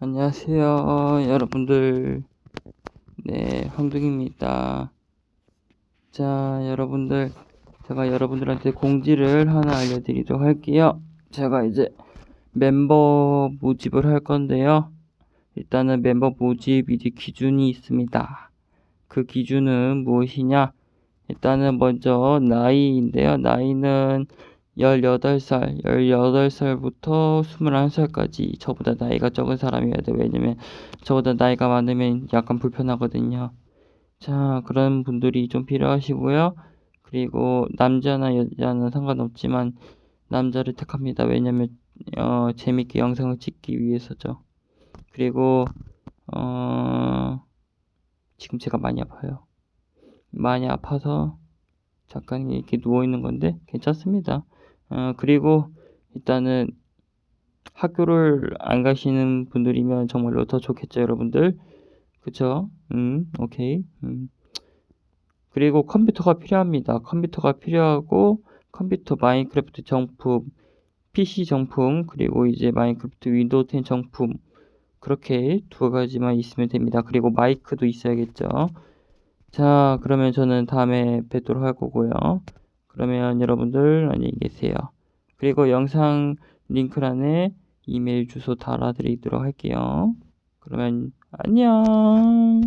안녕하세요, 여러분들. 네, 황둥입니다. 자, 여러분들, 제가 여러분들한테 공지를 하나 알려드리도록 할게요. 제가 이제 멤버 모집을 할 건데요. 일단은 멤버 모집 이제 기준이 있습니다. 그 기준은 무엇이냐? 일단은 먼저 나이인데요. 나이는 18살, 18살부터 21살까지 저보다 나이가 적은 사람이어야 돼. 왜냐면 저보다 나이가 많으면 약간 불편하거든요. 자, 그런 분들이 좀 필요하시고요. 그리고 남자나 여자는 상관없지만 남자를 택합니다. 왜냐면 어, 재밌게 영상을 찍기 위해서죠. 그리고 어, 지금 제가 많이 아파요. 많이 아파서 잠깐 이렇게 누워 있는 건데 괜찮습니다. 어, 그리고 일단은 학교를 안 가시는 분들이면 정말로 더 좋겠죠, 여러분들. 그쵸? 음, 오케이. 음. 그리고 컴퓨터가 필요합니다. 컴퓨터가 필요하고 컴퓨터 마인크래프트 정품, PC 정품, 그리고 이제 마인크래프트 윈도우 10 정품 그렇게 두 가지만 있으면 됩니다. 그리고 마이크도 있어야겠죠. 자, 그러면 저는 다음에 뵙도록 할 거고요. 그러면 여러분들 안녕히 계세요. 그리고 영상 링크란에 이메일 주소 달아드리도록 할게요. 그러면 안녕.